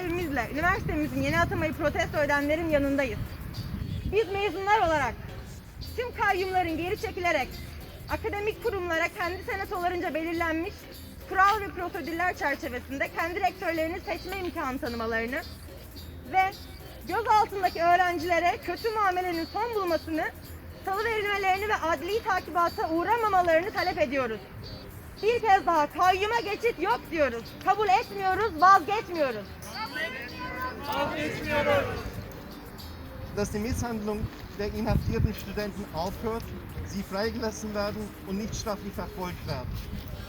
kalbimizle üniversitemizin yeni atamayı protesto edenlerin yanındayız. Biz mezunlar olarak tüm kayyumların geri çekilerek akademik kurumlara kendi senatolarınca belirlenmiş kural ve prosedürler çerçevesinde kendi rektörlerini seçme imkanı tanımalarını ve gözaltındaki öğrencilere kötü muamelenin son bulmasını, salıverilmelerini ve adli takibata uğramamalarını talep ediyoruz. Bir kez daha kayyuma geçit yok diyoruz. Kabul etmiyoruz, vazgeçmiyoruz. Dass die Misshandlung der inhaftierten Studenten aufhört, sie freigelassen werden und nicht straflich verfolgt werden.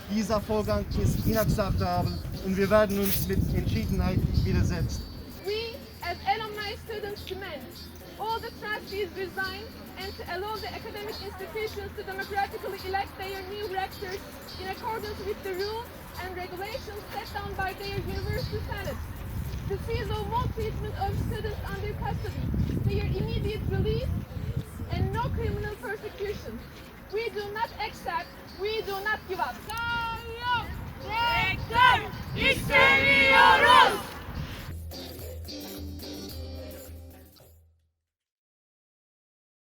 Dieser Vorgang ist inakzeptabel und wir werden uns mit Entschiedenheit widersetzen. We, as alumni students, demand all the trustees resign and to allow the academic institutions to democratically elect their new rectors in accordance with the rules and regulations set down by their university senate. To cease all maltreatment of students under custody, their immediate release, and no criminal persecution. We do not accept, we do not give up. Kayyum! Rektör!